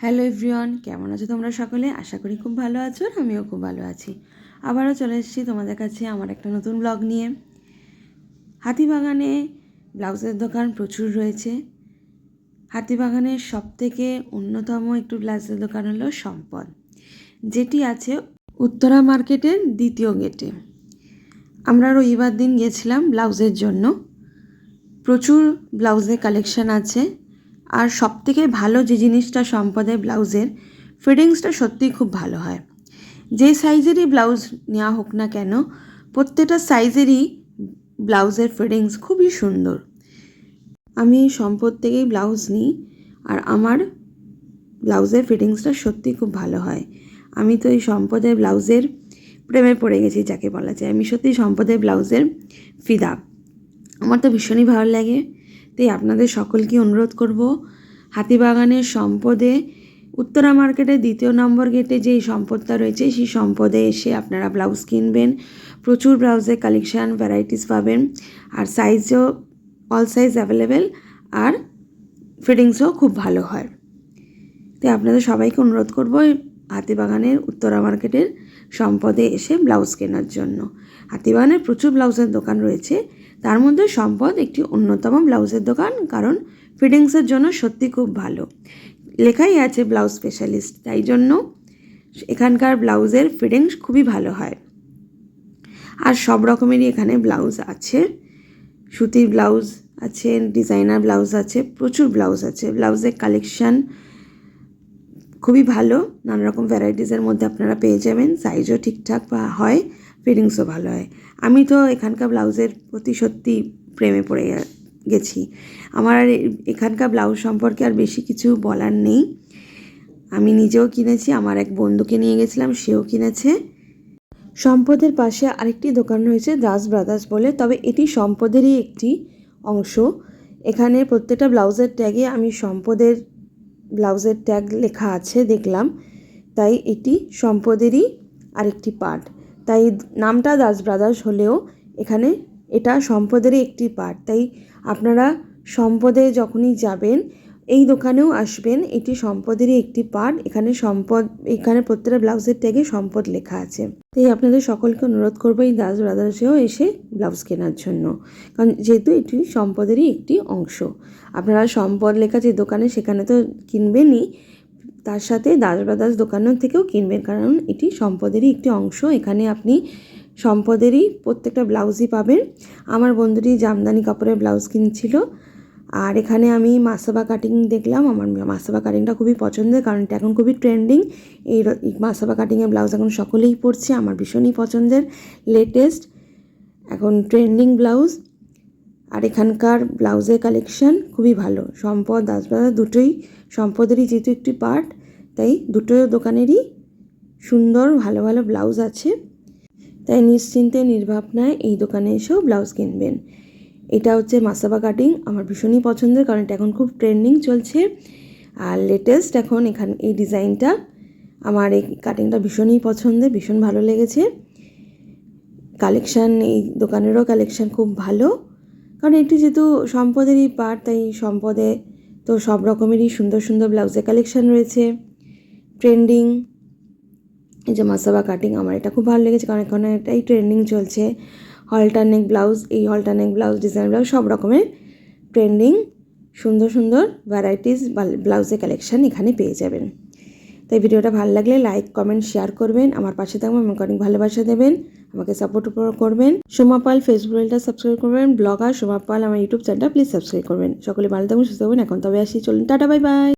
Hello everyone, কেমন আছো তোমরা সকলে? আশা করি খুব ভালো আছো আর আমিও খুব ভালো আছি। আবারও চলে এসেছি তোমাদের কাছে আমার একটা নতুন ব্লগ নিয়ে। হাতিবাগানে ব্লাউজের দোকান প্রচুর রয়েছে। হাতিবাগানের সব থেকে অন্যতম একটু ব্লাউজের দোকান হলো সম্পদ, যেটি আছে উত্তরা মার্কেটের দ্বিতীয় গেটে। আমরা রবিবার দিন গেছিলাম ব্লাউজের জন্য। প্রচুর ব্লাউজের কালেকশন আছে। আর সব থেকে ভালো যে জিনিসটা সম্পদের ব্লাউজের, ফিটিংসটা সত্যিই খুব ভালো হয়। যে সাইজেরই ব্লাউজ নেওয়া হোক না কেন, প্রত্যেকটা সাইজেরই ব্লাউজের ফিটিংস খুবই সুন্দর। আমি সম্পদ থেকেই ব্লাউজ নিই আর আমার ব্লাউজের ফিটিংসটা সত্যিই খুব ভালো হয়। আমি তো এই সম্পদের ব্লাউজের প্রেমে পড়ে গেছি, যাকে বলা যায়। আমি সত্যি সম্পদের ব্লাউজের ফিদা। আমার তো ভীষণই ভালো লাগে। তাই আপনাদের সকলকে অনুরোধ করব হাতিবাগানের সম্পদে, উত্তরা মার্কেটের দ্বিতীয় নম্বর গেটে যেই সম্পদটা রয়েছে, সেই সম্পদে এসে আপনারা ব্লাউজ কিনবেন, প্রচুর ব্লাউজের কালেকশান ভ্যারাইটিস পাবেন, আর সাইজও অল সাইজ অ্যাভেলেবেল আর ফিটিংসও খুব ভালো হয়। তাই আপনাদের সবাইকে অনুরোধ করব হাতিবাগানের উত্তরা মার্কেটের সম্পদে এসে ব্লাউজ কেনার জন্য। হাতিবাগানের প্রচুর ব্লাউজের দোকান রয়েছে তার মধ্যে সম্পদ একটি অন্যতম ব্লাউজের দোকান, কারণ ফিটিংসের জন্য সত্যি খুব ভালো। লেখাই আছে ব্লাউজ স্পেশালিস্ট, তাই জন্য এখানকার ব্লাউজের ফিটিংস খুবই ভালো হয়। আর সব রকমেরই এখানে ব্লাউজ আছে। সুতির ব্লাউজ আছে, ডিজাইনার ব্লাউজ আছে, প্রচুর ব্লাউজ আছে। ব্লাউজের কালেকশান খুবই ভালো নানা রকম ভ্যারাইটিসের মধ্যে আপনারা পেয়ে যাবেন। সাইজও ঠিকঠাক হয়। ফিটিংসও ভালো হয়। আমি তো এখানকার ব্লাউজের প্রতি সত্যি প্রেমে পড়ে গেছি। আমার আর এখানকার ব্লাউজ সম্পর্কে আর বেশি কিছু বলার নেই। আমি নিজেও কিনেছি, আমার এক বন্ধুকে নিয়ে গেছিলাম, সেও কিনেছে। সম্পদের পাশে আরেকটি দোকান রয়েছে, দাস ব্রাদার্স বলে, তবে এটি সম্পদেরই একটি অংশ। এখানে প্রত্যেকটা ব্লাউজের ট্যাগে আমি সম্পদের ব্লাউজের ট্যাগ লেখা আছে, দেখলাম। তাই এটি সম্পদেরই আরেকটি পার্ট তাই নামটা দাস ব্রাদার্স হলেও এখানে এটা সম্পদেরই একটি পার্ট তাই আপনারা সম্পদে যখনই যাবেন, এই দোকানেও আসবেন, এটি সম্পদেরই একটি পার্ট এখানে সম্পদ, এখানে প্রত্যেকটা ব্লাউজের ট্যাগে সম্পদ লেখা আছে। তাই আপনাদের সকলকে অনুরোধ করব এই দাস ব্রাদার্সেও এসে ব্লাউজ কেনার জন্য। কারণ যেহেতু এটি সম্পদেরই একটি অংশ। আপনারা সম্পদ লেখা যে দোকানে সেখানে তো কিনবেনই তার সাথে দাস ব্রাদার্স দোকানের থেকেও কিনবেন কারণ এটি সম্পদেরই একটি অংশ। এখানে আপনি সম্পদেরই প্রত্যেকটা ব্লাউজই পাবেন। আমার বন্ধুটি জামদানি কাপড়ের ব্লাউজ কিনছিল। আর এখানে আমি মাসাবা কাটিং দেখলাম। আমার মাসাবা কাটিংটা খুবই পছন্দের, কারণ এটা এখন খুবই ট্রেন্ডিং এই মাসাবা কাটিংয়ের ব্লাউজ এখন সকলেই পরছে, আমার ভীষণই পছন্দের। লেটেস্ট এখন ট্রেন্ডিং ব্লাউজ। আর এখানকার ব্লাউজের কালেকশান খুবই ভালো। সম্পদ দাসবাজার দুটোই সম্পদেরই যেহেতু একটি পার্ট তাই দুটো দোকানেরই সুন্দর, ভালো ভালো ব্লাউজ আছে। তাই নিশ্চিন্তে, নির্ভাবনায় এই দোকানে এসেও ব্লাউজ কিনবেন। এটা হচ্ছে মাসাবা কাটিং আমার ভীষণই পছন্দের কারণ এটা এখন খুব ট্রেন্ডিং চলছে। আর লেটেস্ট এখন এখান, এই ডিজাইনটা আমার এই কাটিংটা ভীষণই পছন্দের, ভীষণ ভালো লেগেছে। কালেকশান এই দোকানেরও কালেকশান খুব ভালো। কারণ এটি যেহেতু সম্পদেরই পার্ট তাই সম্পদে তো সব রকমেরই সুন্দর সুন্দর ব্লাউজের কালেকশান রয়েছে। ট্রেন্ডিং এই যে মাসাবা কাটিং আমার এটা খুব ভালো লেগেছে কারণ এখানে এটাই ট্রেন্ডিং চলছে। হলটারনেক ব্লাউজ এই হলটারনেক ব্লাউজ ডিজাইন ব্লাউজ সব রকমের ট্রেন্ডিং সুন্দর সুন্দর ভ্যারাইটিস ব্লাউজের কালেকশান এখানে পেয়ে যাবেন। তাই ভিডিওটা ভালো লাগলে লাইক কমেন্ট শেয়ার করবেন। আমার পাশে থাকবেন, আমাকে অনেক ভালোবাসা দেবেন। আমাকে সাপোর্ট করবেন। সোমা পাল ফেসবুক পেজটা সাবস্ক্রাইব করবেন ব্লগার সোমা পাল আমার ইউটিউব চ্যানেলটা প্লিজ সাবস্ক্রাইব করবেন। সকলে ভালো থাকবেন, সুস্থ থাকবেন। এখন তবে আসি, চলুন, টাটা বাই বাই